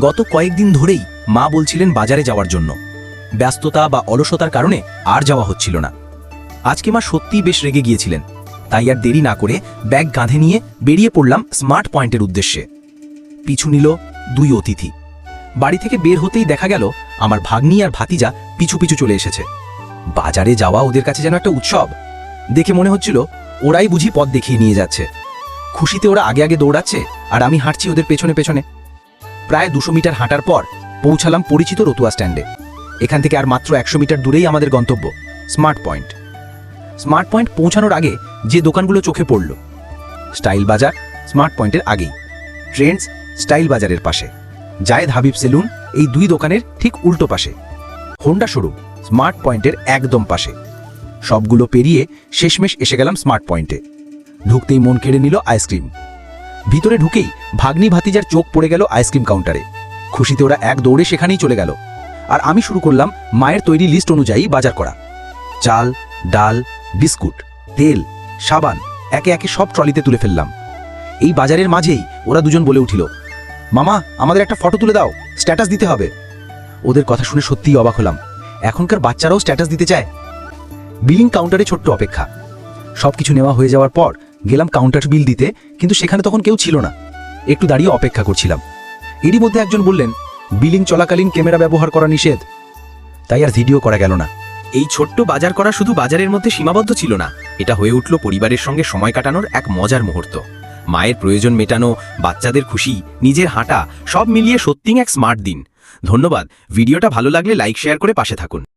গত কয়েকদিন ধরেই মা বলছিলেন বাজারে যাওয়ার জন্য। ব্যস্ততা বা অলসতার কারণে আর যাওয়া হচ্ছিল না। আজকে মা সত্যিই বেশ রেগে গিয়েছিলেন। তাই আর দেরি না করে ব্যাগ কাঁধে নিয়ে বেরিয়ে পড়লাম স্মার্ট পয়েন্টের উদ্দেশ্যে। পিছু নিল দুই অতিথি। বাড়ি থেকে বের হতেই দেখা গেল আমার ভাগ্নি আর ভাতিজা পিছু পিছু চলে এসেছে। বাজারে যাওয়া ওদের কাছে যেন একটা উৎসব। দেখে মনে হচ্ছিল ওরাই বুঝি পথ দেখিয়ে নিয়ে যাচ্ছে। খুশিতে ওরা আগে আগে দৌড়াচ্ছে আর আমি হাঁটছি ওদের পেছনে পেছনে। প্রায় দুশো মিটার হাঁটার পর পৌঁছালাম পরিচিত রতুয়া স্ট্যান্ডে। এখান থেকে আর মাত্র একশো মিটার দূরেই আমাদের গন্তব্য, স্মার্ট পয়েন্ট। স্মার্ট পয়েন্ট পৌঁছানোর আগে যে দোকানগুলো চোখে পড়ল, স্টাইল বাজার স্মার্ট পয়েন্টের আগেই। ট্রেন্ডস স্টাইল বাজারের পাশে। জায়েদ হাবিব সেলুন এই দুই দোকানের ঠিক উল্টো পাশে। হোন্ডা শোরুম স্মার্ট পয়েন্টের একদম পাশে। সবগুলো পেরিয়ে শেষমেশ এসে গেলাম স্মার্ট পয়েন্টে। ঢুকতেই মন কেড়ে নিল আইসক্রিম। ভিতরে ঢুকেই ভাগ্নি ভাতিজার চোখ পড়ে গেল আইসক্রিম কাউন্টারে। খুশিতে ওরা এক দৌড়ে সেখানেই চলে গেল। আর আমি শুরু করলাম মায়ের তৈরি লিস্ট অনুযায়ী বাজার করা। চাল, ডাল, বিস্কুট, তেল, সাবান, একে একে সব ট্রলিতে তুলে ফেললাম। এই বাজারের মাঝেই ওরা দুজন বলে উঠিল, মামা, আমাদের একটা ফটো তুলে দাও, স্ট্যাটাস দিতে হবে। ওদের কথা শুনে সত্যিই অবাক হলাম। এখনকার বাচ্চারাও স্ট্যাটাস দিতে চায়। বিলিং কাউন্টারে ছোট্ট অপেক্ষা। সবকিছু নেওয়া হয়ে যাওয়ার পর গেলাম কাউন্টার বিল দিতে, কিন্তু সেখানে তখন কেউ ছিল না। একটু দাঁড়িয়ে অপেক্ষা করছিলাম। এরই মধ্যে একজন বললেন বিলিং চলাকালীন ক্যামেরা ব্যবহার করা নিষেধ। তাই আর ভিডিও করা গেল না। এই ছোট্ট বাজার করা শুধু বাজারের মধ্যে সীমাবদ্ধ ছিল না, এটা হয়ে উঠল পরিবারের সঙ্গে সময় কাটানোর এক মজার মুহূর্ত। মায়ের প্রয়োজন মেটানো, বাচ্চাদের খুশি, নিজের হাঁটা, সব মিলিয়ে সত্যিই এক স্মার্ট দিন। ধন্যবাদ। ভিডিওটা ভালো লাগলে লাইক শেয়ার করে পাশে থাকুন।